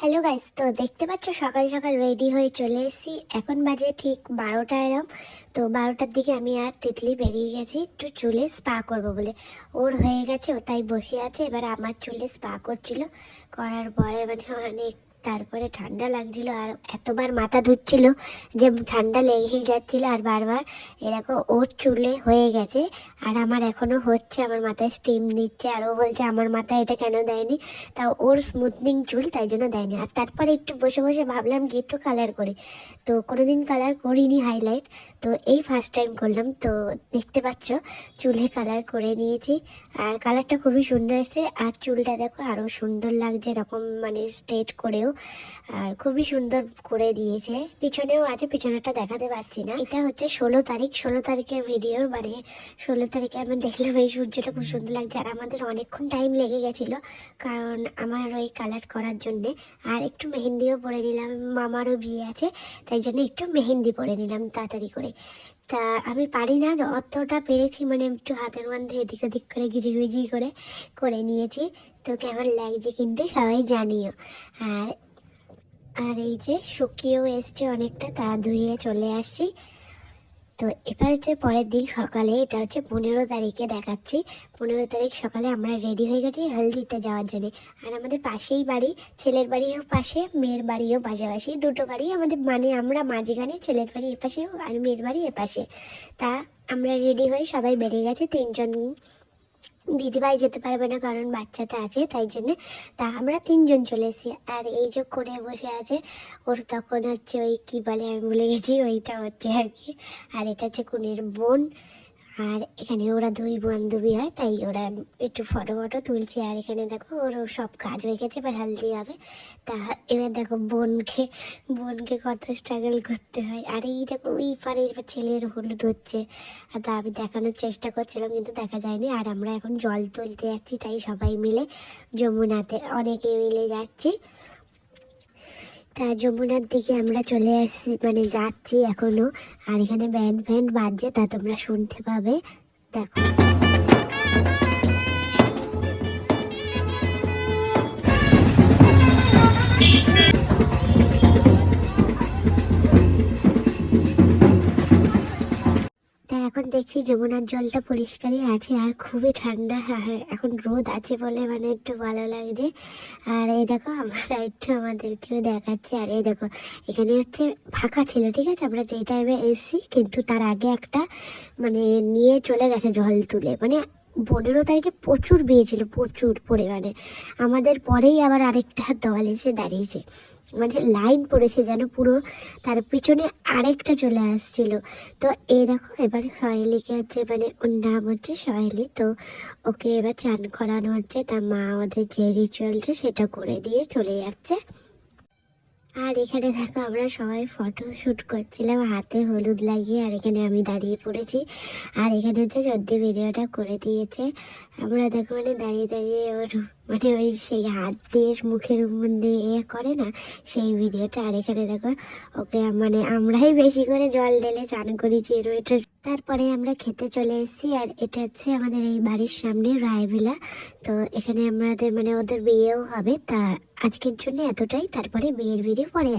Hello guys তো দেখতে পাচ্ছ, সকাল সকাল রেডি হয়ে চলে এসেছি। এখন বাজে ঠিক বারোটা এরম তো বারোটার দিকে আমি আর তিতলি বেরিয়ে গেছি একটু চুলে স্পা করব বলে। ওর হয়ে গেছে, ও তাই বসে আছে। এবার আমার চুলে স্পা করছিল। করার পরে মানে অনেক তারপরে ঠান্ডা লাগছিল আর এতবার মাথা ধুচ্ছিল যে ঠান্ডা লেগেই যাচ্ছিল আর বারবার এরকম ওর চুলে হয়ে গেছে। আর আমার এখনও হচ্ছে, আমার মাথায় স্টিম দিচ্ছে আর ও বলছে, আমার মাথায় এটা কেন দেয়নি? তা ওর স্মুথনিং চুল তাই জন্য দেয়নি। আর তারপরে একটু বসে বসে ভাবলাম কি একটু কালার করি। তো কোনোদিন কালার করিনি হাইলাইট তো এই ফার্স্ট টাইম করলাম। তো দেখতে পাচ্ছ, চুলে কালার করে নিয়েছি আর কালারটা খুবই সুন্দর এসেছে। আর চুলটা দেখো আরও সুন্দর লাগছে, এরকম মানে স্ট্রেট করেও। আর খুবই সুন্দর করে দিয়েছে। পিছনেও আছে পিছনেটা দেখাতে পারছি না। এটা হচ্ছে ষোলো তারিখ। ষোলো তারিখের ভিডিওর মানে ষোলো তারিখে আমি দেখলাম এই সূর্যটা খুব সুন্দর লাগছে। আর আমাদের অনেকক্ষণ টাইম লেগে গেছিল, কারণ আমার ওই কালার করার জন্যে। আর একটু মেহেন্দিও পরে নিলাম, মামারও বিয়ে আছে, তাই জন্য একটু মেহেন্দি পরে নিলাম তাড়াতাড়ি করে। তা আমি পারি না, অতটা পেরেছি মানে একটু হাতের মধ্যে এদিক ওদিক করে গিজি গিজি করে করে নিয়েছি। তো কেমন লাগছে কিন্তু সবাই জানিও। আর আর এই যে শুকিয়েও এসছে অনেকটা, তা ধুয়ে চলে আসছি। তো এবার হচ্ছে পরের দিন সকালে, এটা হচ্ছে পনেরো তারিখে দেখাচ্ছি। পনেরো তারিখ সকালে আমরা রেডি হয়ে গেছি হলদিতে যাওয়ার জন্য। আর আমাদের পাশেই বাড়ি, ছেলের বাড়িও পাশে, মেয়ের বাড়িও পাশাপাশি। দুটো বাড়ি আমাদের মানে আমরা মাঝখানে, ছেলের বাড়ি এপাশে আর মেয়ের বাড়ি এপাশে। তা আমরা রেডি হয়ে সবাই বেরিয়ে গেছে, তিনজন দিদিভাই যেতে পারবে না, কারণ বাচ্চাটা আছে, তাই জন্যে তা আমরা তিনজন চলে এসেছি। আর এই যে করে বসে আছে, ওর তখন হচ্ছে ওই কী বলে, আমি ভুলে গেছি, ওইটা হচ্ছে আর কি। আর এটা হচ্ছে কুনের বোন। আর এখানে ওরা দুই বান্ধবী হয়, তাই ওরা একটু ফটো ফটো তুলছে। আর এখানে দেখো ওর সব কাজ হয়ে গেছে, এবার হালদি হবে। তা এবার দেখো বোনকে বোনকে কত স্ট্রাগল করতে হয়। আর এই দেখো ওই পারে এবার ছেলের হলুদ হচ্ছে। আর তা আমি দেখানোর চেষ্টা করছিলাম, কিন্তু দেখা যায়নি। আর আমরা এখন জল তুলতে যাচ্ছি, তাই সবাই মিলে যমুনাতে, অনেকে মিলে যাচ্ছি। যমুনার দিকে আমরা চলে আসছি মানে যাচ্ছি এখনও। আর এখানে ব্যান্ড ফ্যান্ড বাজছে, তা তোমরা শুনতে পাবে। দেখো। এখন দেখি যমুনার জলটা পরিষ্কারই আছে আর খুবই ঠান্ডা এখন রোদ আছে বলে মানে একটু ভালো লাগছে। আর এই দেখো, আমরা একটু আমাদেরকেও দেখাচ্ছে। আর এই দেখো, এখানে হচ্ছে ফাঁকা ছিল, ঠিক আছে? আমরা যেই টাইমে এসেছি, কিন্তু তার আগে একটা মানে নিয়ে চলে গেছে জল তুলে। মানে পনেরো তারিখে প্রচুর বিয়ে ছিল, প্রচুর পরিমাণে। আমাদের পরেই আবার আরেকটা দল এসে দাঁড়িয়েছে। মানে লাইন পড়েছে যেন পুরো, তার পিছনে আরেকটা চলে আসছিল। তো এই দেখো, এবার সহেলিকে হচ্ছে মানে ওর নাম হচ্ছে সহেলি। তো ওকে এবার চান করানো হচ্ছে, তার মা ওদের যে রিচুয়ালটা সেটা করে দিয়ে চলে যাচ্ছে। আর এখানে দেখো আমরা সবাই ফটো শ্যুট করছিলাম, হাতে হলুদ লাগিয়ে, আর এখানে আমি দাঁড়িয়ে পড়েছি। আর এখানে হচ্ছে সত্যি ভিডিওটা করে দিয়েছে। আমরা দেখো মানে দাঁড়িয়ে দাঁড়িয়ে ওর মানে ওই সেই হাত দিয়ে মুখের মধ্যে এ করে না, সেই ভিডিওটা। আর এখানে দেখো, ওকে মানে আমরাই বেশি করে জল ঢেলে চান করেছি এর এটা। তারপরে আমরা খেতে চলে এসেছি, আর এটা হচ্ছে আমাদের এই বাড়ির সামনে রায়ভিলা। তো এখানে আমাদের মানে ওদের বিয়েও হবে, তা আজকের জন্য এতটাই। তারপরে বিয়ের ভিডিও পরে